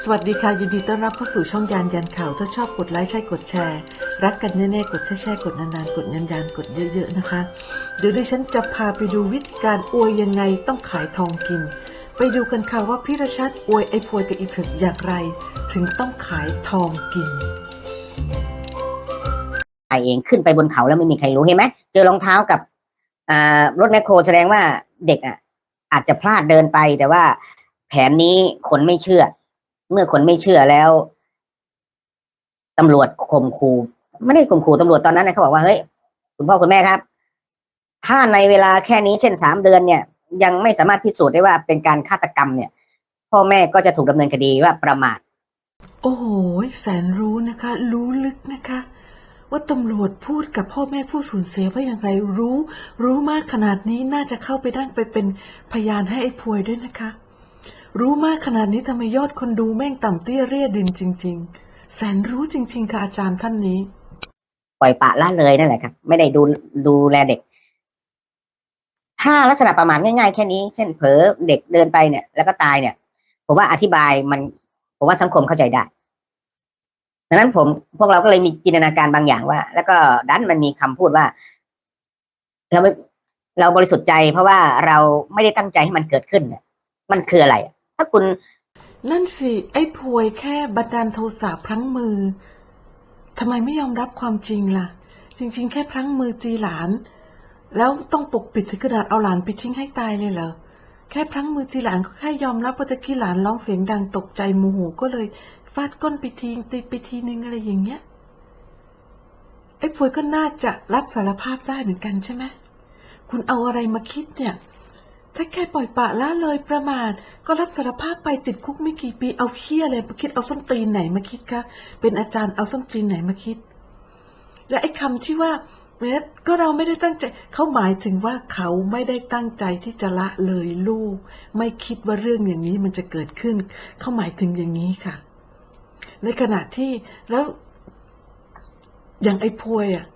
สวัสดีค่ะ ยินดีต้อนรับเข้าสู่ช่องยานยันข่าว ถ้าชอบกดไลค์ใช่กดแชร์ รักกันแน่ๆ กดแช่แช่ๆกดนานๆ กดยันยันกดเยอะๆนะคะ เดี๋ยวดิฉันจะพาไปดูวิธีการอวยยังไงต้องขายทองกิน ไปดูกันค่ะว่าพี่รชัดอวยไอ้พวยกับอีถึกอย่างไร ถึงต้องขายทองกินไปเองขึ้นไปบนเขาแล้วไม่มีใครรู้เห็นไหมเจอรองเท้ากับรถแมคโครแสดงว่าเด็กอะอาจจะพลาดเดินไปแต่ว่าแผนนี้คนไม่เชื่อ เมื่อคนไม่เชื่อแล้วตำรวจข่มขู่ไม่ได้ข่มขู่ตำรวจตอนนั้นนะเขาบอกว่าเฮ้ยคุณพ่อคุณแม่ครับ ถ้าในเวลาแค่นี้เช่นสามเดือนเนี่ย ยังไม่สามารถพิสูจน์ได้ว่าเป็นการฆาตกรรมเนี่ย พ่อแม่ก็จะถูกดำเนินคดีว่าประมาทโอ้โหแสนรู้นะคะ รู้ลึกนะคะ ว่าตำรวจพูดกับพ่อแม่ผู้สูญเสียว่าอย่างไรรู้ รู้มากขนาดนี้น่าจะเข้าไปนั่งไปเป็นพยานให้ไอ้พวยด้วยนะคะ รู้มากขนาดนี้ทำไมยอดคนดูแม่งต่ำเตี้ยเรียดินจริง ๆ แสนรู้จริง ๆ ค่ะอาจารย์ท่านนี้ ปล่อยปะละเลยนั่นแหละครับ ไม่ได้ดูดูแลเด็ก ถ้าลักษณะประมาทง่าย ๆ แค่นี้ เช่นเผลอเด็กเดินไปเนี่ย แล้วก็ตายเนี่ย ผมว่าอธิบายมัน ผมว่าสังคมเข้าใจได้ดังนั้นผมพวกเราก็เลยมีจินตนาการบางอย่างว่า แล้วก็ดันมันมีคำพูดว่า เราเราบริสุทธิ์ใจ เพราะว่าเราไม่ได้ตั้งใจให้มันเกิดขึ้นเนี่ยมันคืออะไร ถ้าคุณ นั่นสิ ไอ้พวยแค่บันดาลโทสะพลั้งมือทำไมไม่ยอมรับความจริงล่ะ จริง ๆ แค่พลั้งมือตีหลาน แล้วต้องปกปิดถึงขนาดเอาหลานไปทิ้งให้ตายเลยเหรอแค่พลั้งมือตีหลานก็แค่ยอมรับว่าตะกี้หลานร้องเสียงดังตกใจโมโหก็เลยฟาดก้นไปทีตีไปทีนึงอะไรอย่างเงี้ยไอ้พวยก็น่าจะรับสารภาพได้เหมือนกันใช่ไหมคุณเอาอะไรมาคิดเนี่ย ถ้าแค่ปล่อยปะละเลยประมาทก็รับสารภาพไปติดคุกไม่กี่ปีเอาเคี้ยอะไรมาคิดเอาส้นตีนไหนมาคิดคะ เป็นอาจารย์เอาส้นตีนไหนมาคิด และไอ้คำที่ว่าเวทก็เราไม่ได้ตั้งใจเขาหมายถึงว่าเขาไม่ได้ตั้งใจที่จะละเลยลูก ไม่คิดว่าเรื่องอย่างนี้มันจะเกิดขึ้น เขาหมายถึงอย่างนี้ค่ะ ในขณะที่แล้วอย่างไอ้พวยอะ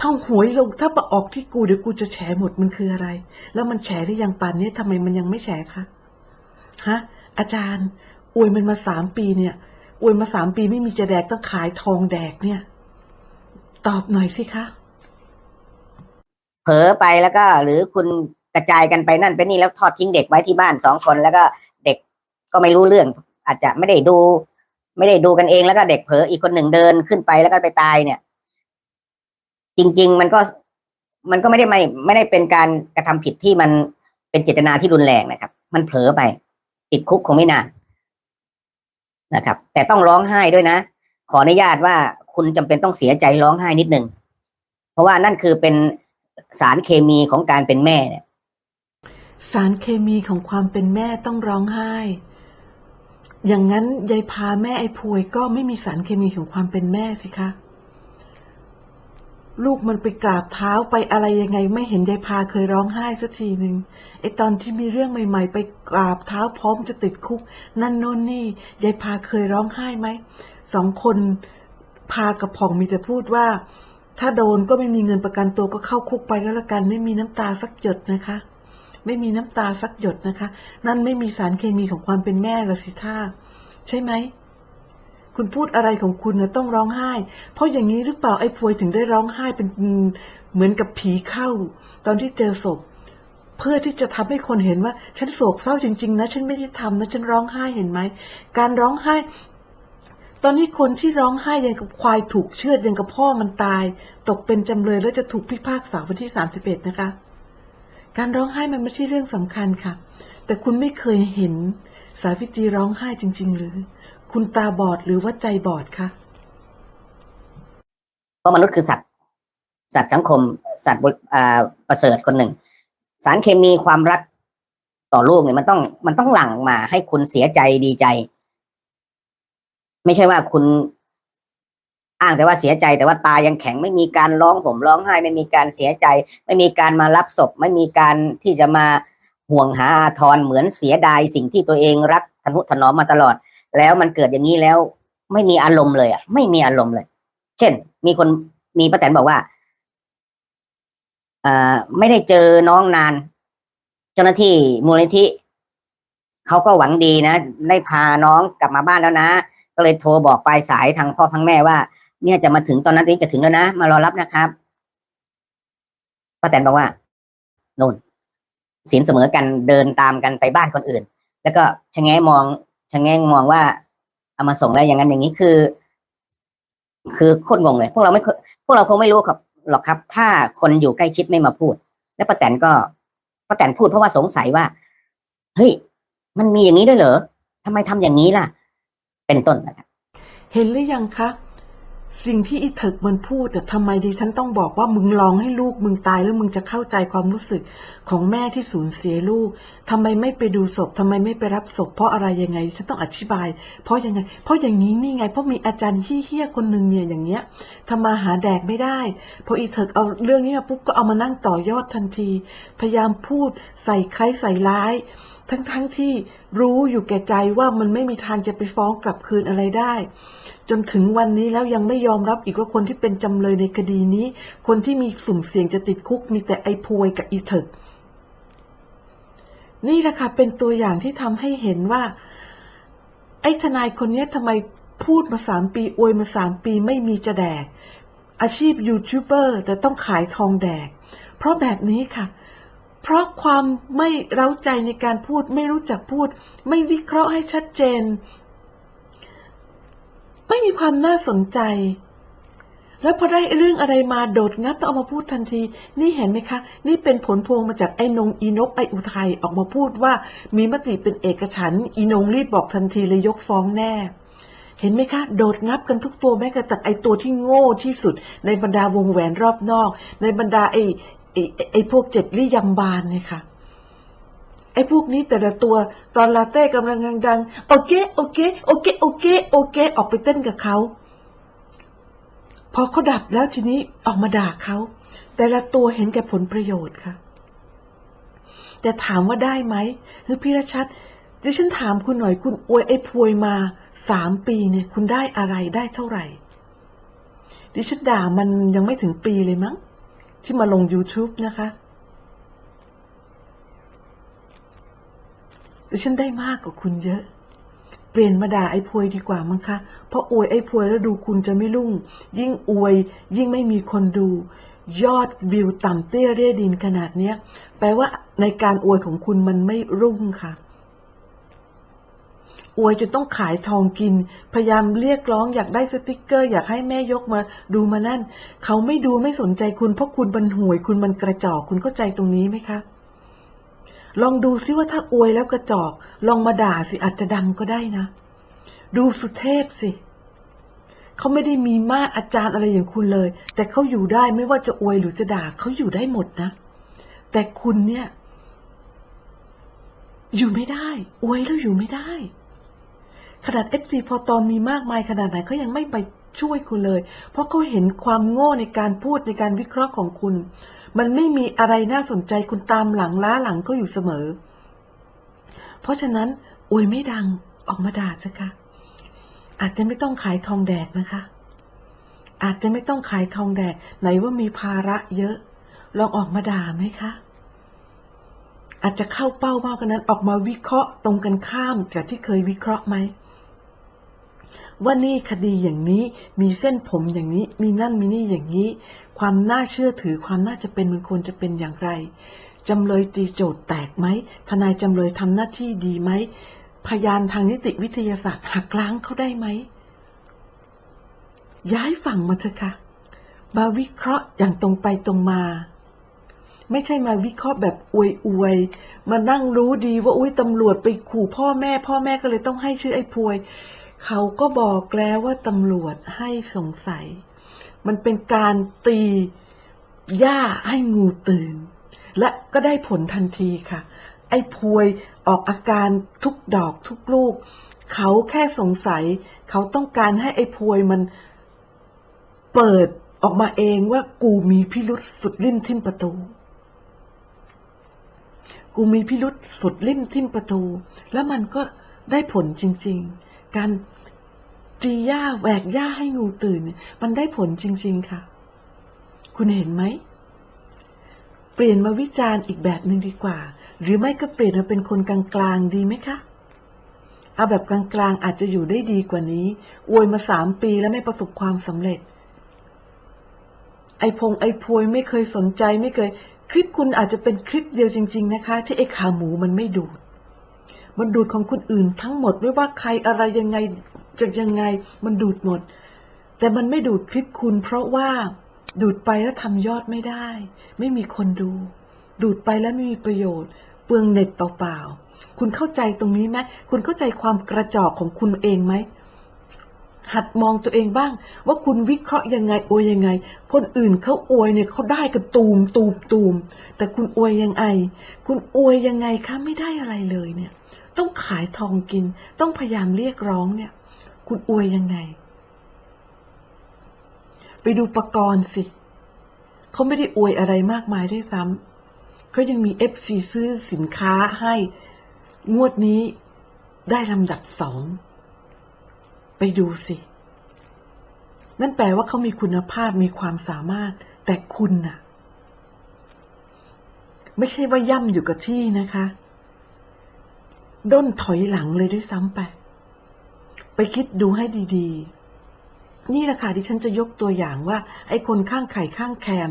ถ้าหวยลงถ้ามาออกที่กูเดี๋ยวกูจะแฉหมดมันคืออะไร แล้วมันแฉได้ยังป่านนี้ทำไมมันยังไม่แฉคะฮะ อาจารย์ อวยมันมาสามปีเนี่ย อวยมาสามปีไม่มีจะแดกต้องขายทองแดกเนี่ย ตอบหน่อยสิคะเผลอไปแล้วก็ หรือคุณกระจายกันไปนั่นไปนี่แล้วทอดทิ้งเด็กไว้ที่บ้านสองคนแล้วก็เด็กก็ไม่รู้เรื่อง อาจจะไม่ได้ดู ไม่ได้ดูกันเองแล้วก็เด็กเผลออีกคนหนึ่งเดินขึ้นไปแล้วก็ไปตายเนี่ย จริง ๆ มันก็มันก็ไม่ได้ไม่ไม่ได้เป็นการกระทำผิดที่มันเป็นเจตนาที่รุนแรงนะครับ มันเผลอไป ติดคุกคงไม่นานนะครับ แต่ต้องร้องไห้ด้วยนะ ขออนุญาตว่าคุณจำเป็นต้องเสียใจร้องไห้นิดนึงเพราะว่านั่นคือเป็นสารเคมีของการเป็นแม่เนี่ยสารเคมีของความเป็นแม่ต้องร้องไห้ อย่างนั้นยายพาแม่ไอ้พวยก็ไม่มีสารเคมีของความเป็นแม่สิคะ ลูกมันไปกราบเท้าไปอะไรยังไง ไม่เห็นยายพาเคยร้องไห้สักทีหนึ่งไอตอนที่มีเรื่องใหม่ ๆ ไปกราบเท้าพร้อมจะติดคุก นั่นโน่นนี่ยายพาเคยร้องไห้ไหมสองคนพากับผ่องมีแต่พูดว่า ถ้าโดนก็ไม่มีเงินประกันตัวก็เข้าคุกไปแล้วละกัน ไม่มีน้ำตาสักหยดนะคะ ไม่มีน้ำตาสักหยดนะคะ นั่นไม่มีสารเคมีของความเป็นแม่ละสิท่าใช่ไหม คุณพูดอะไรของคุณนะต้องร้องไห้ เพราะอย่างนี้หรือเปล่าไอ้พวยถึงได้ร้องไห้เป็นเหมือนกับผีเข้า ตอนที่เจอศพ เพื่อที่จะทำให้คนเห็นว่า ฉันโศกเศร้าจริง ๆ นะ ฉันไม่ได้ทำนะ ฉันร้องไห้เห็นไหม การร้องไห้ ตอนนี้คนที่ร้องไห้ยังกับควายถูกเชือดยังกับพ่อมันตาย ตกเป็นจำเลยแล้วจะถูกพิพากษาวันที่สามสิบเอ็ดนะคะ การร้องไห้มันไม่ใช่เรื่องสำคัญค่ะ แต่คุณไม่เคยเห็นสาวิตรีร้องไห้จริง ๆ หรือ คุณตาบอดหรือว่าใจบอดคะเพราะมนุษย์คือสัตว์สัตว์สังคม สัตว์ประเสริฐคนหนึ่ง สารเคมีความรักต่อลูกเนี่ยมันต้องมันต้องหลั่งมาให้คุณเสียใจดีใจ ไม่ใช่ว่าคุณอ้างแต่ว่าเสียใจแต่ว่าตายังแข็งไม่มีการร้องผมร้องไห้ไม่มีการเสียใจ ไม่มีการมารับศพ ไม่มีการที่จะมาห่วงหาอาทรเหมือนเสียดายสิ่งที่ตัวเองรักทนุถนอมมาตลอด แล้วมันเกิดอย่างนี้แล้วไม่มีอารมณ์เลยอะ ไม่มีอารมณ์เลย เช่น มีคนมีป้าแตนบอกว่าเอ่อไม่ได้เจอน้องนาน เจ้าหน้าที่มูลนิธิเขาก็หวังดีนะ ได้พาน้องกลับมาบ้านแล้วนะ ก็เลยโทรบอกปลายสายทางพ่อทางแม่ว่า เนี่ยจะมาถึงตอนนั้นนี้จะถึงแล้วนะ มารอรับนะครับป้าแตนบอกว่าโน่นศีลเสมอกันเดินตามกันไปบ้านคนอื่น แล้วก็ชะแงมอง ชะแง่งมองว่าเอามาส่งแล้วอย่างนั้นอย่างนี้คือ คือโคตรงงเลย พวกเราไม่พวกเราคงไม่รู้ครับหรอกครับ ถ้าคนอยู่ใกล้ชิดไม่มาพูด แล้วป้าแตนก็ป้าแตนพูดเพราะว่าสงสัยว่าเฮ้ยมันมีอย่างนี้ด้วยเหรอทำไมทำอย่างนี้ล่ะ เป็นต้นนะครับเห็นหรือยังคะ สิ่งที่อีเถิกมันพูดแต่ทำไมดิฉันต้องบอกว่ามึงลองให้ลูกมึงตายแล้วมึงจะเข้าใจความรู้สึกของแม่ที่สูญเสียลูกทำไมไม่ไปดูศพทำไมไม่ไปรับศพเพราะอะไรยังไง ฉันต้องอธิบาย เพราะยังไง เพราะอย่างนี้นี่ไง เพราะมีอาจารย์ที่เฮี้ยคนหนึ่งเนี่ยอย่างเงี้ยทำมาหาแดกไม่ได้พออีเถิกเอาเรื่องนี้มาปุ๊บก็เอามานั่งต่อยอดทันที พยายามพูดใส่ใครใส่ร้ายทั้งๆทที่รู้อยู่แก่ใจว่ามันไม่มีทางจะไปฟ้องกลับคืนอะไรได้ จนถึงวันนี้แล้วยังไม่ยอมรับอีกว่าคนที่เป็นจำเลยในคดีนี้ คนที่มีสุ่มเสี่ยงจะติดคุกมีแต่ไอ้พวยกับอีเถิกนี่แหละค่ะเป็นตัวอย่างที่ทำให้เห็นว่า ไอ้ทนายคนนี้ทำไมพูดมาสามปี อวยมาสามปีไม่มีจะแดก อาชีพยูทูบเบอร์แต่ต้องขายทองแดก เพราะแบบนี้ค่ะ เพราะความไม่เร้าใจในการพูด ไม่รู้จักพูด ไม่วิเคราะห์ให้ชัดเจน ไม่มีความน่าสนใจ แล้วพอได้เรื่องอะไรมาโดดงับต้องเอามาพูดทันที นี่เห็นไหมคะ นี่เป็นผลพวงมาจากไอ้นงอีนกไออุทัยออกมาพูดว่า มีมติเป็นเอกฉันท์อีนงรีบบอกทันทีเลยยกฟ้องแน่เห็นไหมคะ โดดงับกันทุกตัวแม้กระทั่งไอตัวที่โง่ที่สุด ในบรรดาวงแหวนรอบนอก ในบรรดาไอไอไอ้พวกเจ็ดลี่ยมบานเนี่ยค่ะ ไอ้พวกนี้แต่ละตัวตอนลาเต้กำลังดังๆโอเคโอเคโอเคโอเคโอเค ออกไปเต้นกับเขาพอเขาดับแล้วทีนี้ออกมาด่าเขาแต่ละตัวเห็นแก่ผลประโยชน์ค่ะ แต่ถามว่าได้ไหมคือพี่รชัดดิฉันถามคุณหน่อยคุณอวยไอ้พวยมาสามปีเนี่ยคุณได้อะไรได้เท่าไหร่ ดิฉันด่ามันยังไม่ถึงปีเลยมั้ง ที่มาลง YouTube นะคะ ดิฉันได้มากกว่าคุณเยอะ เปลี่ยนมาด่าไอ้พวยดีกว่ามั้งคะ เพราะอวยไอ้พวยแล้วดูคุณจะไม่รุ่ง ยิ่งอวย ยิ่งไม่มีคนดู ยอดวิวต่ำเตี้ยเรียดินขนาดเนี้ย แปลว่าในการอวยของคุณมันไม่รุ่งค่ะอวยจนต้องขายทองกิน พยายามเรียกร้องอยากได้สติกเกอร์อยากให้แม่ยกมาดูมานั่น เขาไม่ดูไม่สนใจคุณเพราะคุณบันห่วย คุณมันกระจอกคุณเข้าใจตรงนี้ไหมคะ ลองดูซิว่าถ้าอวยแล้วกระจอก ลองมาด่าสิอาจจะดังก็ได้นะ ดูสุเทพสิ เขาไม่ได้มีมาอาจารย์อะไรอย่างคุณเลย แต่เขาอยู่ได้ไม่ว่าจะอวยหรือจะด่าเขาอยู่ได้หมดนะ แต่คุณเนี่ย อยู่ไม่ได้ อวยแล้วอยู่ไม่ได้ ขนาดเอฟซีพอตอนมีมากมายขนาดไหนเขายังไม่ไปช่วยคุณเลย เพราะเขาเห็นความโง่ในการพูดในการวิเคราะห์ของคุณ มันไม่มีอะไรน่าสนใจคุณตามหลังล้าหลังก็อยู่เสมอ เพราะฉะนั้นอวยไม่ดังออกมาด่าสิคะ อาจจะไม่ต้องขายทองแดกนะคะ อาจจะไม่ต้องขายทองแดกไหนว่ามีภาระเยอะ ลองออกมาด่าไหมคะอาจจะเข้าเป้ามากกว่านั้นออกมาวิเคราะห์ตรงกันข้ามกับที่เคยวิเคราะห์ไหม ว่านี่คดีอย่างนี้มีเส้นผมอย่างนี้ มีนั่นมีนี่อย่างนี้ ความน่าเชื่อถือความน่าจะเป็นมันควรจะเป็นอย่างไรจำเลยตีโจทย์แตกไหมทนายจำเลยทำหน้าที่ดีไหมพยานทางนิติวิทยาศาสตร์หักล้างเขาได้ไหมย้ายฝั่งมาเถอะค่ะมาวิเคราะห์อย่างตรงไปตรงมา ไม่ใช่มาวิเคราะห์แบบอวยอวยมานั่งรู้ดีว่าอุ้ยตำรวจไปขู่พ่อแม่ พ่อแม่ก็เลยต้องให้ชื่อไอ้พวย เขาก็บอกแล้วว่าตำรวจให้สงสัย มันเป็นการตีหญ้าให้งูตื่น และก็ได้ผลทันทีค่ะ ไอ้พวยออกอาการทุกดอกทุกลูก เขาแค่สงสัย เขาต้องการให้ไอ้พวยมันเปิดออกมาเองว่ากูมีพิรุษสุดลิ่มทิ่มประตู กูมีพิรุษสุดลิ่มทิ่มประตู แล้วมันก็ได้ผลจริง ๆ การตีหญ้าแหวกหญ้าให้งูตื่น มันได้ผลจริง ๆ ค่ะ คุณเห็นไหม เปลี่ยนมาวิจารณ์อีกแบบหนึ่งดีกว่า หรือไม่ก็เปลี่ยนมาเป็นคนกลางๆดีไหมคะ เอาแบบกลางๆอาจจะอยู่ได้ดีกว่านี้ อวยมาสามปีแล้วไม่ประสบความสำเร็จ ไอพงไอพวยไม่เคยสนใจไม่เคย คลิปคุณอาจจะเป็นคลิปเดียวจริง ๆ นะคะ ที่ไอขาหมูมันไม่ดูด มันดูดของคนอื่นทั้งหมดไม่ว่าใครอะไรยังไงจะยังไง มันดูดหมด แต่มันไม่ดูดคลิปคุณเพราะว่าดูดไปแล้วทำยอดไม่ได้ ไม่มีคนดู ดูดไปแล้วไม่มีประโยชน์ เปลืองเน็ตเปล่าๆ คุณเข้าใจตรงนี้ไหมคุณเข้าใจความกระจอกของคุณเองไหม หัดมองตัวเองบ้าง ว่าคุณวิเคราะห์ยังไงอวยยังไง คนอื่นเขาอวยเนี่ยเขาได้กันตูมตูมตูม แต่คุณอวยยังไง คุณอวยยังไงคะไม่ได้อะไรเลยเนี่ย ต้องขายทองกิน ต้องพยายามเรียกร้องเนี่ย คุณอวยยังไง ไปดูประกรณ์สิ เขาไม่ได้อวยอะไรมากมายด้วยซ้ำเขายังมีเอฟซีซื้อสินค้าให้งวดนี้ได้ลำดับสอง ไปดูสิ นั่นแปลว่าเขามีคุณภาพมีความสามารถ แต่คุณน่ะ ไม่ใช่ว่าย่ำอยู่กับที่นะคะ ด้นถอยหลังเลยด้วยซ้ำไป ไปคิดดูให้ดีๆ นี่แหละค่ะที่ฉันจะยกตัวอย่างว่า ไอ้คนข้างไข่ข้างแคม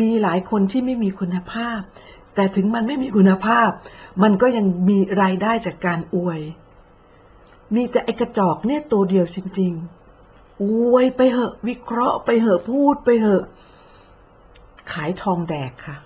มีหลายคนที่ไม่มีคุณภาพ แต่ถึงมันไม่มีคุณภาพ มันก็ยังมีรายได้จากการอวย มีแต่ไอ้กระจอกเนี่ยตัวเดียวจริงๆ อวยไปเหอะ วิเคราะห์ไปเหอะพูดไปเหอะ ขายทองแดกค่ะ